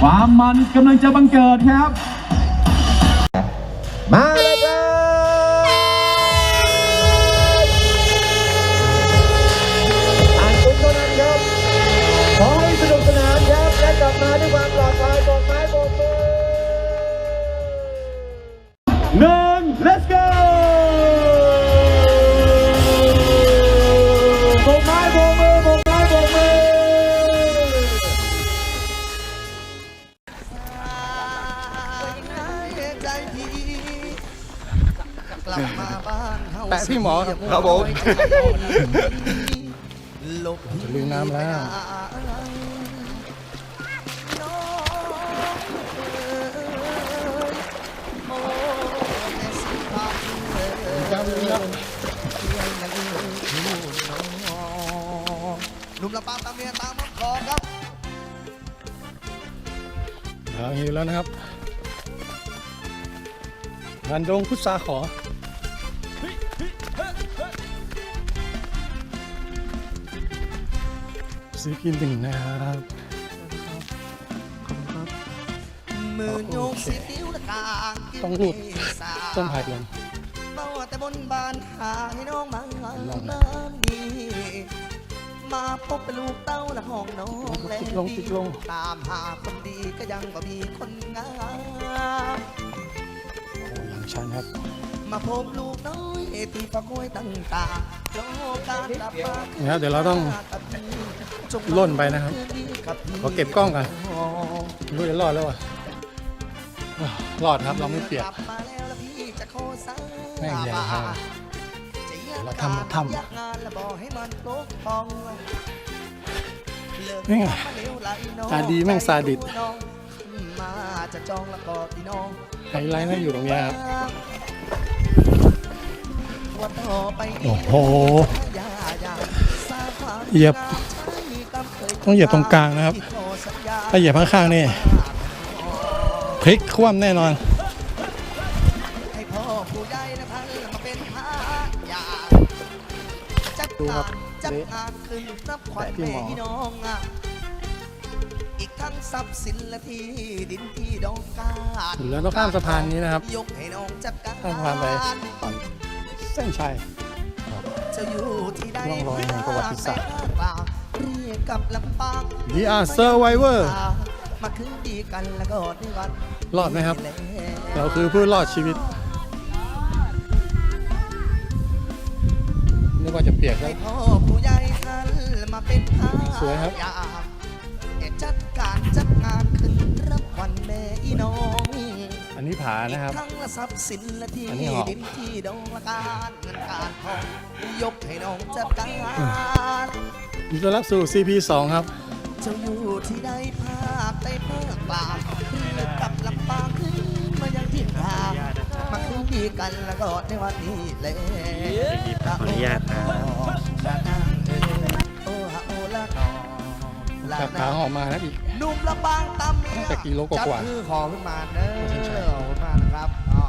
ความมันกำลังจะบังเกิดครับ มา แปะพี่หมอครับครับผมจะลืมน้ำแล้วหนุ่มลำปางตามเมียตามมังคอครับทางหิวแล้วนะครับ งานดงพุทธาขอ ซื้อกินหนึ่งนะครับ มือโยงสีติ้วตะกางต้องรูดต้นไผ่ลงเมาแต่บนบานหาให้น้องมาลองนะบ้านดีมาพบเป็นลูกเต้าละห้องน้องและติดลงติดลงตามหาคนดีก็ยังบ่มีคนงามโอ้ยัง ชันครับ มาพบลูกน้อยที่ประคอยตั้งตาโลการกลับมานะครับเดี๋ยวเราต้องล่นไปนะครับ ขอเก็บกล้องก่อนไม่รู้จะรอดแล้ววะอ้าวรอดครับเราไม่เปียกกลับมาแล้วแล้วพี่จะขอสาแม่งใหญ่มากจะอยกเราทำเราทำอยากงานแล้วบอกให้มันโปรกพองเลิกนี่ไงมาเร็วไหลน้องตาดีแม่งซาดิสน้อง มาจะจองแล้วก็พี่น้องไฮไลท์น่าอยู่ตรงเนี้ยครับว่าต่อไปโอ้โหอย่าอย่าสร้างความเหยียบงามใช้กำเคยต้องเหยียบตรงกลางนะครับที่ขอสัญญาถ้าเหยียบข้างๆนี่พลิกคว่ำแน่นอนให้พ่อผู้ใหญ่นะพันมาเป็นพายาจัดดูครักาบรจัดงานขึ้นรับขวัญแปะที่แม่หมอพี่น้องอะอีก ทั้งทรัพย์สินและที่ดินที่ดองการถึงแล้วต้องข้ามสะพานนี้นะครับ ยกให้น้องจัดการข้ามสะพานไปฝั่งเส้นชัยจะอยู่ที่ใดร่องรอยแห่งประวัติศาสตร์เรียกกับลำปาง We are survivor มาคืนดีกันแล้วก็ในวันรอดไหมครับ เราคือผู้รอดชีวิตนึกว่าจะเปียกแล้ให้วพ่อผู้ใหญ่ท่านมาเป็นพาสวยครับยาแก่ จัดการจัดงานขึ้นรับวันแม่อีน้องอันนี้ผานะครับอีกทั้งละทรัพย์สินและที่อันนี้หอมดินที่ดองละการเงินการทองยกให้น้องจัดการ ยินดีต้อนรับสู่ CP 2 ครับ เจ้าอยู่ที่ใดภาคใต้ภาคกลางเรือกับลำปางขึ้นมายังทิศทางมาคืนดีกันแล้วก็ในวันนี้เลยขออนุญาตนะ จากผาหอมมานะอีก หนุ่มลำปางตำเมียแต่กิโลกว่าๆจับมือขอขึ้นมาเด้อใช่ใช่ขอบคุณมากนะครับอ๋อ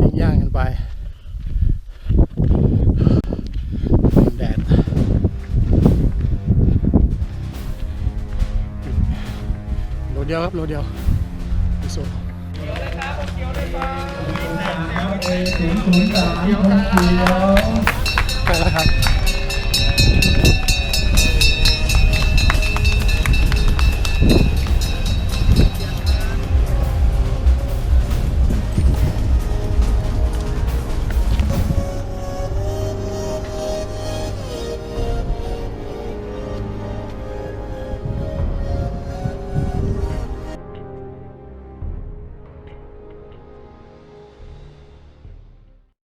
ปิ้งย่างกันไปแดดโลเดียวครับโลเดียวสุดศูนย์สามของเขียวใกล้แล้วครับ